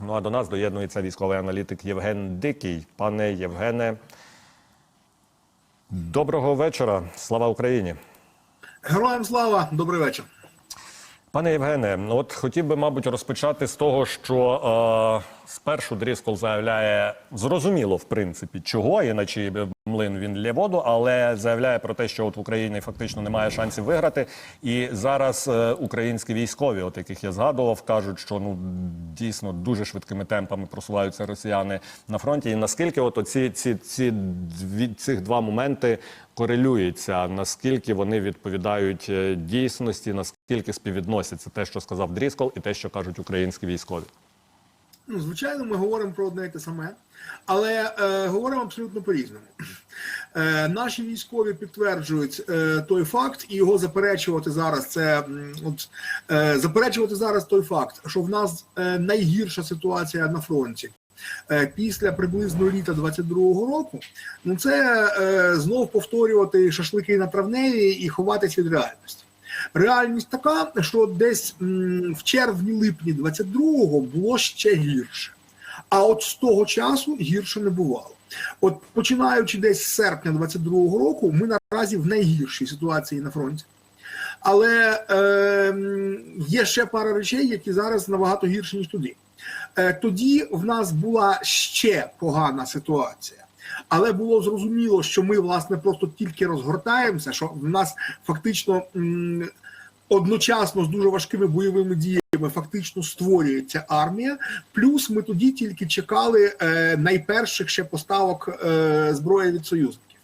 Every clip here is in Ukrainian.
Ну а до нас доєднується військовий аналітик Євген Дикий. Пане Євгене, доброго вечора. Слава Україні. Героям слава, добрий вечір. Пане Євгене, ну, от хотів би, мабуть, розпочати з того, що е, спершу Дріскол заявляє зрозуміло, в принципі, чого, іначе млин він лє воду, але заявляє про те, що от в Україні фактично немає шансів виграти. І зараз е, українські військові, от яких я згадував, кажуть, що ну дійсно дуже швидкими темпами просуваються росіяни на фронті. І наскільки от оці ці, ці дві цих два моменти корелюються, наскільки вони відповідають е, дійсності, наскільки співвідносяться те, що сказав Дріскол, і те, що кажуть українські військові. Ну, звичайно, ми говоримо про одне і те саме, але е, говоримо абсолютно по-різному. Е, наші військові підтверджують е, той факт, і його заперечувати зараз. Це от е, заперечувати зараз той факт, що в нас е, найгірша ситуація на фронті. е, Після приблизно літа 22-го року, ну це е, знов повторювати шашлики на травневі і ховатись від реальності. Реальність така, що десь в червні-липні 22-го було ще гірше. А от з того часу гірше не бувало. От починаючи десь з серпня 22-го року, ми наразі в найгіршій ситуації на фронті. Але е, є ще пара речей, які зараз набагато гірші, ніж тоді. Е, тоді в нас була ще погана ситуація. Але було зрозуміло, що ми власне просто тільки розгортаємося, що в нас фактично одночасно з дуже важкими бойовими діями фактично створюється армія. Плюс ми тоді тільки чекали е, найперших ще поставок е, зброї від союзників.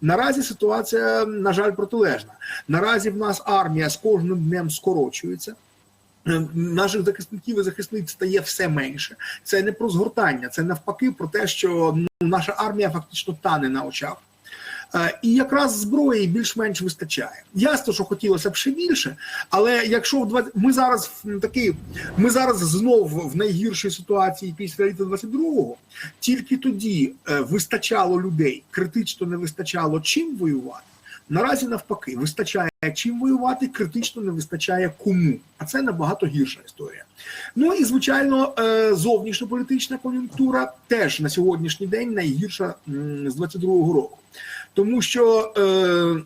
Наразі ситуація, на жаль, протилежна. Наразі в нас армія з кожним днем скорочується. Е, Наших захисників і захисниць стає все менше. Це не про згортання, це навпаки про те, що ну, наша армія фактично тане на очах. Е, І якраз зброї більш-менш вистачає. Ясно, що хотілося б ще більше, але якщо в 20... ми зараз в такий, ми зараз знов в найгіршій ситуації після літа 22-го, тільки тоді е, вистачало людей, критично не вистачало чим воювати. Наразі навпаки, вистачає чим воювати, критично не вистачає кому. А це набагато гірша історія. Ну і звичайно, е, зовнішньополітична кон'юнктура теж на сьогоднішній день найгірша з 22-го року. Тому що е,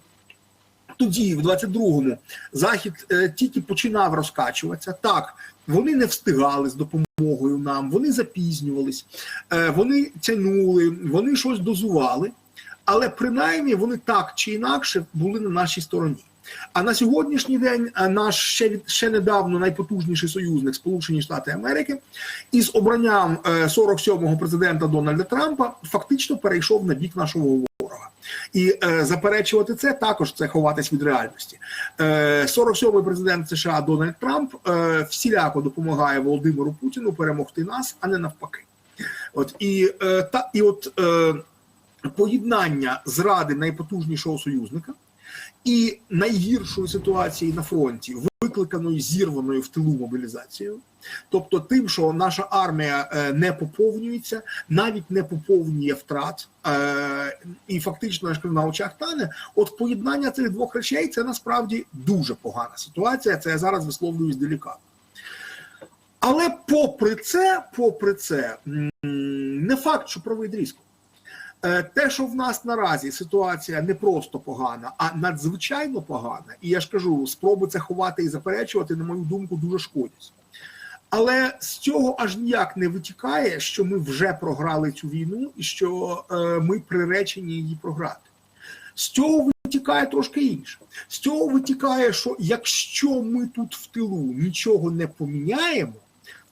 тоді, в 22-му, Захід е, тільки починав розкачуватися. Так, вони не встигали з допомогою нам, вони запізнювались, е, вони тянули, вони щось дозували, але принаймні вони так чи інакше були на нашій стороні. А на сьогоднішній день е, наш ще від ще недавно найпотужніший союзник Сполучені Штати Америки із обранням е, 47-го президента Дональда Трампа фактично перейшов на бік нашого ворога. І е, заперечувати це також це ховатись від реальності. Е, 47-й президент США Дональд Трамп е, всіляко допомагає Володимиру Путіну перемогти нас, а не навпаки. От і, е, та і от е, поєднання зради найпотужнішого союзника і найгіршої ситуації на фронті, викликаної зірваною в тилу мобілізацією, тобто тим, що наша армія е, не поповнюється, навіть не поповнює втрат, е, і фактично я ж кажу, на очах тане. От поєднання цих двох речей це насправді дуже погана ситуація. Це я зараз висловлююсь делікатно. Але попри це, попри це, не факт, що правий дрізко. Е, Те, що в нас наразі ситуація не просто погана, а надзвичайно погана, і я ж кажу, спроби це ховати і заперечувати, на мою думку, дуже шкодять. Але з цього аж ніяк не витікає, що ми вже програли цю війну і що е, ми приречені її програти. З цього витікає трошки інше. З цього витікає, що якщо ми тут в тилу нічого не поміняємо,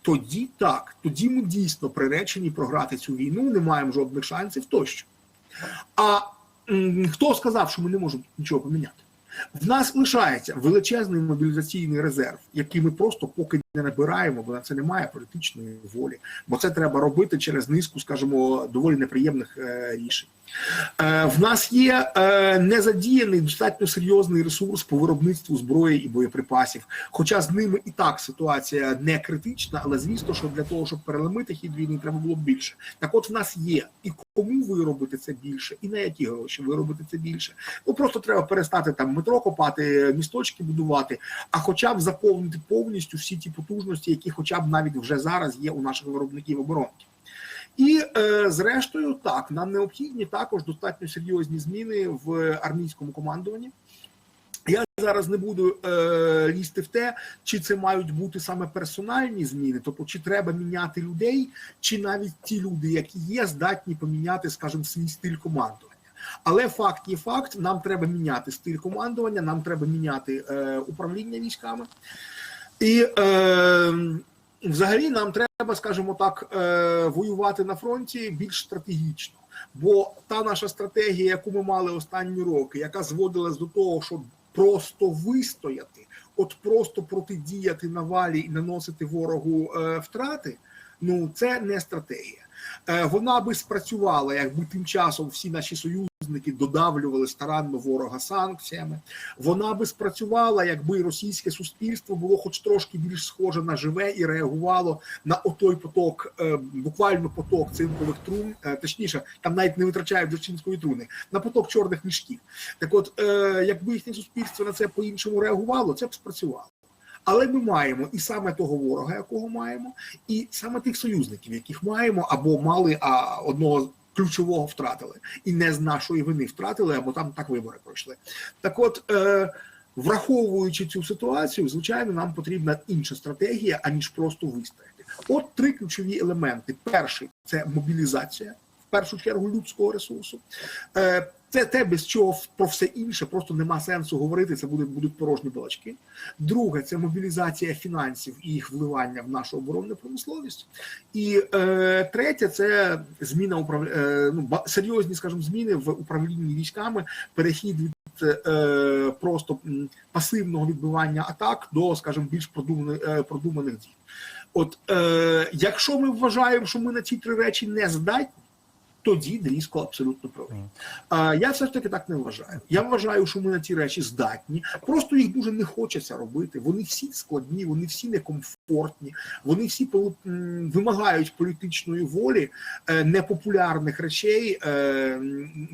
тоді так, тоді ми дійсно приречені програти цю війну, не маємо жодних шансів тощо. А м, хто сказав, що ми не можемо нічого поміняти? В нас лишається величезний мобілізаційний резерв, який ми просто поки не набираємо, бо на це немає політичної волі, бо це треба робити через низку, скажімо, доволі неприємних е, рішень. Е, в нас є е, незадіяний достатньо серйозний ресурс по виробництву зброї і боєприпасів. Хоча з ними і так ситуація не критична, але звісно, що для того, щоб переломити хід війни, треба було більше. Так, от в нас є і кому виробити це більше, і на які гроші виробити це більше. Ну просто треба перестати там метро копати, місточки будувати, а хоча б заповнити повністю всі ті потужності, які хоча б навіть вже зараз є у наших виробників оборонки. І е, зрештою, так нам необхідні також достатньо серйозні зміни в армійському командуванні. Я зараз не буду е, лізти в те, чи це мають бути саме персональні зміни, тобто чи треба міняти людей, чи навіть ті люди, які є, здатні поміняти, скажімо, свій стиль командування. Але факт є факт: нам треба міняти стиль командування, нам треба міняти е, управління військами. І е, взагалі нам треба, скажімо так, е, воювати на фронті більш стратегічно. Бо та наша стратегія, яку ми мали останні роки, яка зводилась до того, що просто вистояти, от просто протидіяти навалі і наносити ворогу е, втрати, ну це не стратегія. Е, вона би спрацювала, якби тим часом всі наші союзники додавлювали старанно ворога санкціями. Вона би спрацювала, якби російське суспільство було хоч трошки більш схоже на живе і реагувало на отой поток, е, буквально поток цинкових трун, е, точніше, там навіть не витрачають вже цинкові труни, на поток чорних мішків. Так, от, якби їхнє суспільство на це по-іншому реагувало, це б спрацювало. Але ми маємо і саме того ворога, якого маємо, і саме тих союзників, яких маємо, або мали а одного ключового втратили, і не з нашої вини втратили, або там так вибори пройшли. Так, от. Е, Враховуючи цю ситуацію, звичайно, нам потрібна інша стратегія, аніж просто вистояти. От три ключові елементи: перший це мобілізація, в першу чергу людського ресурсу. Це те, без чого про все інше просто нема сенсу говорити. Це будуть, будуть порожні балачки. Друге, це мобілізація фінансів і їх вливання в нашу оборонну промисловість. І е, третє це зміна управ... е, ну, серйозні, скажімо, зміни в управлінні військами, перехід від е, просто пасивного відбивання атак до, скажімо, більш продуманих, е, продуманих дій. От е, якщо ми вважаємо, що ми на ці три речі не здатні, тоді Дріско абсолютно правий. А я все ж таки так не вважаю. Я вважаю, що ми на ці речі здатні. Просто їх дуже не хочеться робити. Вони всі складні, вони всі некомфортні, вони всі вимагають політичної волі, е, непопулярних речей, е,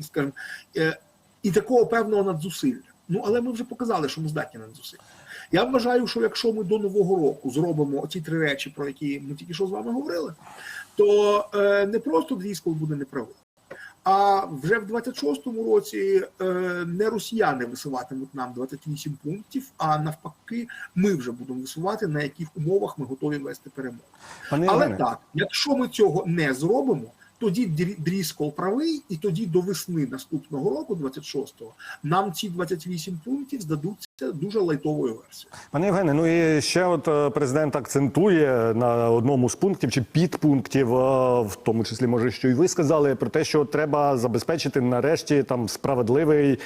скажімо, е, і такого певного надзусилля. Ну але ми вже показали, що ми здатні на надзусилля. Я вважаю, що якщо ми до нового року зробимо ті три речі, про які ми тільки що з вами говорили, то е, не просто Дріскол буде неправий, а вже в 26-му році е, не росіяни висуватимуть нам 28 пунктів, а навпаки, ми вже будемо висувати, на яких умовах ми готові вести перемогу. Пане Але Євгене, так, якщо ми цього не зробимо, тоді Дрі- Дріскол правий, і тоді до весни наступного року, 26-го, нам ці 28 пунктів здадуться дуже лайтовою версією. Пане Євгене, ну і ще от е, президент акцентує на одному з пунктів чи підпунктів, е, в тому числі, може, що і ви сказали, про те, що треба забезпечити нарешті там справедливий е,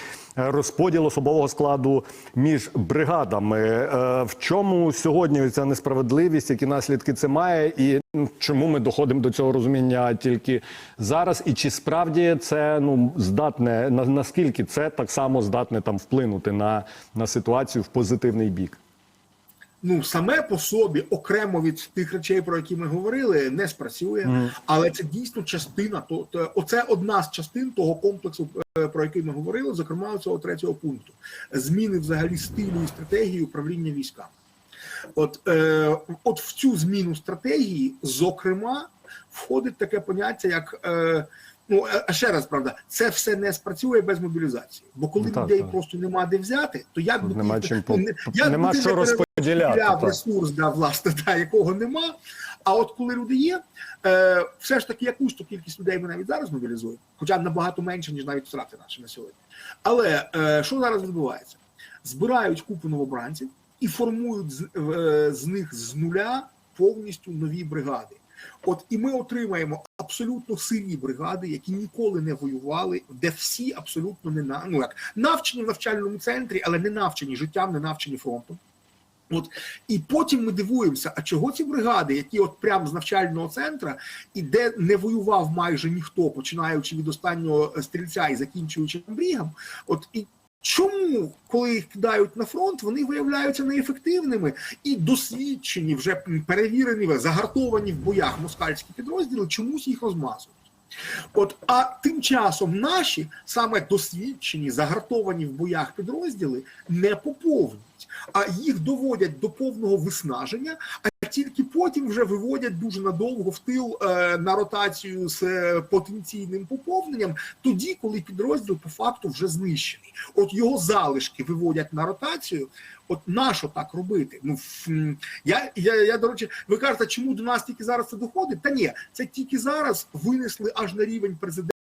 розподіл особового складу між бригадами. В чому сьогодні ця несправедливість, які наслідки це має, і чому ми доходимо до цього розуміння тільки зараз? І чи справді це ну здатне на наскільки це так само здатне там вплинути на, на ситуацію в позитивний бік? ну саме по собі окремо від тих речей, про які ми говорили, не спрацює, але це дійсно частина. То, то оце одна з частин того комплексу, е, про який ми говорили, зокрема цього третього пункту зміни взагалі стилю і стратегії управління військами. От, е, от в цю зміну стратегії, зокрема, входить таке поняття, як. Е, Ну, а ще раз, правда, це все не спрацює без мобілізації. Бо коли Ну, так, людей так. просто нема де взяти, то як би нема чим по- як нема що не розподіляти, ресурс, да, власне, да, якого нема. А от коли люди є, е, все ж таки якусь то кількість людей ми навіть зараз мобілізуємо, хоча набагато менше, ніж навіть втрати наші на сьогодні. Але е, що зараз відбувається? Збирають купу новобранців і формують з, е, з них з нуля повністю нові бригади. От і ми отримаємо абсолютно сильні бригади, які ніколи не воювали, де всі абсолютно не на ну як навчені в навчальному центрі, але не навчені життям, не навчені фронтом. От і потім ми дивуємося, а чого ці бригади, які от прямо з навчального центра, і де не воював майже ніхто, починаючи від останнього стрільця і закінчуючи брігом, от і. Чому, коли їх кидають на фронт, вони виявляються неефективними і досвідчені, вже перевірені, загартовані в боях москальські підрозділи, чомусь їх розмазують. От, а тим часом наші саме досвідчені, загартовані в боях підрозділи не поповнюють, а їх доводять до повного виснаження, тільки потім вже виводять дуже надовго в тил е, на ротацію з е, потенційним поповненням, тоді, коли підрозділ по факту вже знищений. От його залишки виводять на ротацію. От нащо так робити? Ну я, я, я до речі, ви кажете, чому до нас тільки зараз це доходить? Та ні, це тільки зараз винесли аж на рівень президента,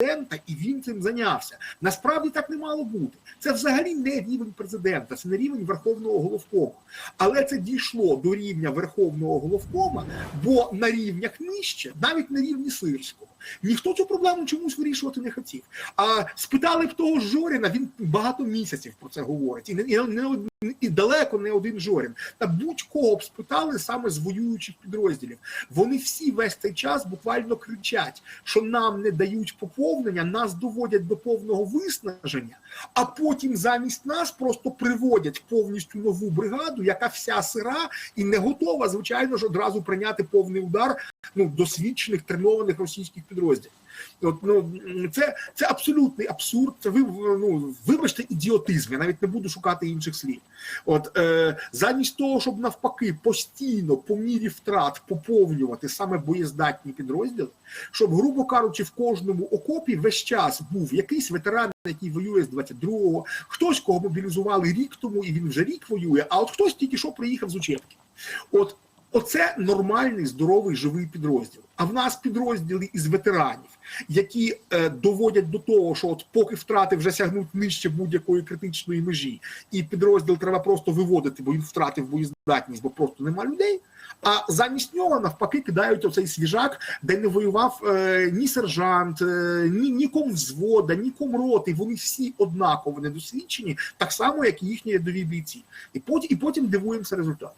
і він цим зайнявся. Насправді так не мало бути. Це взагалі не рівень президента, це не рівень верховного головкому. Але це дійшло до рівня верховного головкома, бо на рівнях нижче, навіть на рівні сирського, ніхто цю проблему чомусь вирішувати не хотів. А спитали б того Жоріна, він багато місяців про це говорить, і не, і не і далеко не один Жорін. Та будь-кого б спитали саме з воюючих підрозділів. Вони всі весь цей час буквально кричать, що нам не дають поповнення, нас доводять до повного виснаження, а потім замість нас просто приводять повністю нову бригаду, яка вся сира і не готова, звичайно ж, одразу прийняти повний удар ну, досвідчених тренованих російських підрозділів. От, ну, це, це абсолютний абсурд. Це ви ну, вибачте ідіотизм. Я навіть не буду шукати інших слів. От е, замість того, щоб навпаки постійно по мірі втрат поповнювати саме боєздатні підрозділи, щоб, грубо кажучи, в кожному окопі весь час був якийсь ветеран, який воює з 22-го, хтось, кого мобілізували рік тому, і він вже рік воює, а от хтось тільки що приїхав з учебки. От Оце нормальний здоровий живий підрозділ. А в нас підрозділи із ветеранів, які е, доводять до того, що от поки втрати вже сягнуть нижче будь-якої критичної межі, і підрозділ треба просто виводити, бо він втратив боєздатність, бо просто нема людей. А замість нього навпаки кидають оцей свіжак, де не воював е, ні сержант, е, ні, ні ком взвода, ні ком роти. Вони всі однаково недосвідчені, так само як і їхні рядові бійці. І потім, і потім дивуємося результатом.